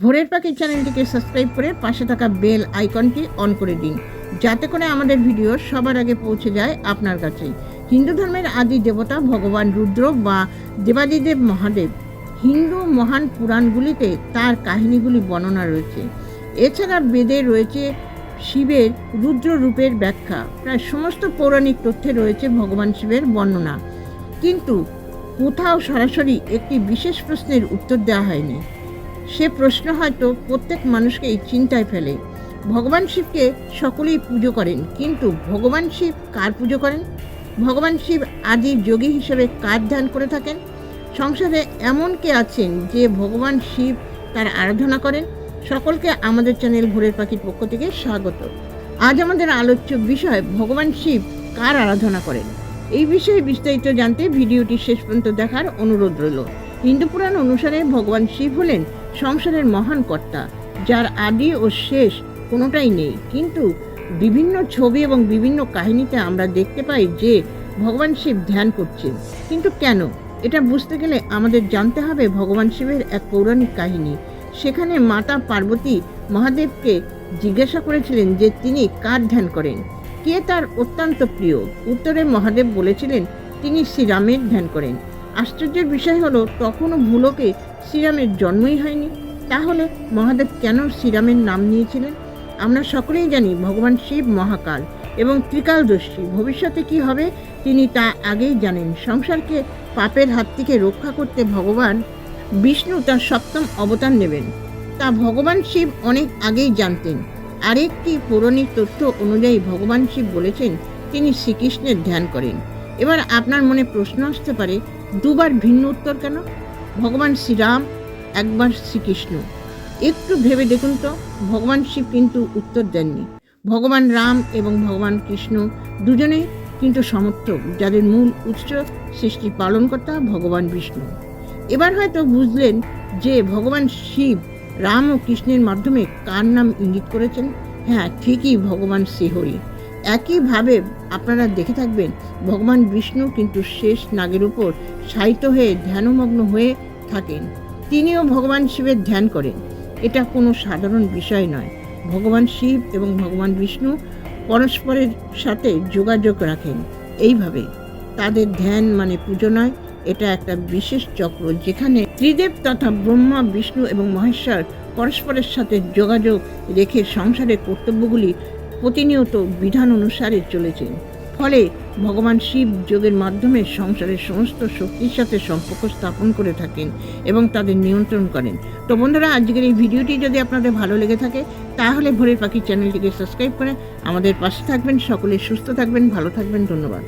ভোরের পাখির চ্যানেলটিকে সাবস্ক্রাইব করে পাশে থাকা বেল আইকনটি অন করে দিন, যাতে করে আমাদের ভিডিও সবার আগে পৌঁছে যায় আপনার কাছে হিন্দু ধর্মের আদি দেবতা ভগবান রুদ্র বা দেবাদিদেব মহাদেব, হিন্দু মহান পুরাণগুলিতে তার কাহিনীগুলি বর্ণনা রয়েছে। এছাড়া বেদে রয়েছে শিবের রুদ্র রূপের ব্যাখ্যা। প্রায় সমস্ত পৌরাণিক তথ্যে রয়েছে ভগবান শিবের বর্ণনা। কিন্তু কোথাও সরাসরি একটি বিশেষ প্রশ্নের উত্তর দেওয়া হয়নি। সে প্রশ্ন হয়তো প্রত্যেক মানুষকেই চিন্তায় ফেলে। ভগবান শিবকে সকলেই পুজো করেন, কিন্তু ভগবান শিব কার পুজো করেন? ভগবান শিব আদি যোগী হিসেবে কার ধ্যান করে থাকেন? সংসারে এমন কে আছেন যে ভগবান শিব তার আরাধনা করেন? সকলকে আমাদের চ্যানেল ভোরের পাখির পক্ষ থেকে স্বাগত। আজ আমাদের আলোচ্য বিষয়, ভগবান শিব কার আরাধনা করেন? এই বিষয়ে বিস্তারিত জানতে ভিডিওটি শেষ পর্যন্ত দেখার অনুরোধ রইল। হিন্দু পুরাণ অনুসারে ভগবান শিব হলেন সংসারের মহান কর্তা, যার আদি ও শেষ কোনোটাই নেই। কিন্তু বিভিন্ন ছবি এবং বিভিন্ন কাহিনীতে আমরা দেখতে পাই যে ভগবান শিব ধ্যান করছেন। কিন্তু কেন? এটা বুঝতে গেলে আমাদের জানতে হবে ভগবান শিবের এক পৌরাণিক কাহিনী। সেখানে মাতা পার্বতী মহাদেবকে জিজ্ঞাসা করেছিলেন যে তিনি কার ধ্যান করেন? কে তার অত্যন্ত প্রিয়? উত্তরে মহাদেব বলেছিলেন, তিনি শ্রীরামের ধ্যান করেন। আশ্চর্যের বিষয় হলো, তখনও ভুলোকে শ্রীরামের জন্মই হয়নি। তাহলে মহাদেব কেন শ্রীরামের নাম নিয়েছিলেন? আমরা সকলেই জানি ভগবান শিব মহাকাল এবং ত্রিকালদর্শী। ভবিষ্যতে কি হবে তিনি তা আগেই জানেন। সংসারকে পাপের হাত থেকে রক্ষা করতে ভগবান বিষ্ণু তার সপ্তম অবতার নেবেন। তা ভগবান শিব অনেক আগেই জানতেন। আরেকটি পৌরাণিক তথ্য অনুযায়ী ভগবান শিব বলেছেন, তিনি শ্রীকৃষ্ণের ধ্যান করেন। এবার আপনার মনে প্রশ্ন আসতে পারে, দুবার ভিন্ন উত্তর কেন? ভগবান শ্রীরাম, একবার শ্রীকৃষ্ণ। একটু ভেবে দেখুন তো, ভগবান শিব কিন্তু উত্তর দেননি। ভগবান রাম এবং ভগবান কৃষ্ণ দুজনেই কিন্তু সমর্থক, যাদের মূল উৎস সৃষ্টি পালনকর্তা ভগবান বিষ্ণু। এবার হয়তো বুঝলেন যে ভগবান শিব রাম ও কৃষ্ণের মাধ্যমে কার নাম ইঙ্গিত করেছেন। হ্যাঁ ঠিকই ভগবান শ্রীহরি। একইভাবে আপনারা দেখে থাকবেন, ভগবান বিষ্ণু কিন্তু শেষ নাগের উপর সাহিত্য হয়ে ধ্যানমগ্ন হয়ে থাকেন, তিনিও ভগবান শিবের ধ্যান করেন। এটা কোনো সাধারণ বিষয় নয়। ভগবান শিব এবং ভগবান বিষ্ণু পরস্পরের সাথে যোগাযোগ রাখেন। এইভাবে তাদের ধ্যান মানে পুজো নয়, এটা একটা বিশেষ চক্র যেখানে ত্রিদেব তথা ব্রহ্মা, বিষ্ণু এবং মহেশ্বর পরস্পরের সাথে যোগাযোগ রেখে সংসারের কর্তব্যগুলি প্রতিনিয়ত বিধান অনুসারে চলেছেন। ফলে ভগবান শিব যোগের মাধ্যমে সংসারের সমস্ত শক্তির সাথে সম্পর্ক স্থাপন করে থাকেন এবং তাদের নিয়ন্ত্রণ করেন। তো বন্ধুরা, আজকের এই ভিডিওটি যদি আপনাদের ভালো লেগে থাকে, তাহলে ভোরের পাখি চ্যানেলটিকে সাবস্ক্রাইব করে আমাদের পাশে থাকবেন। সকলে সুস্থ থাকবেন, ভালো থাকবেন। ধন্যবাদ।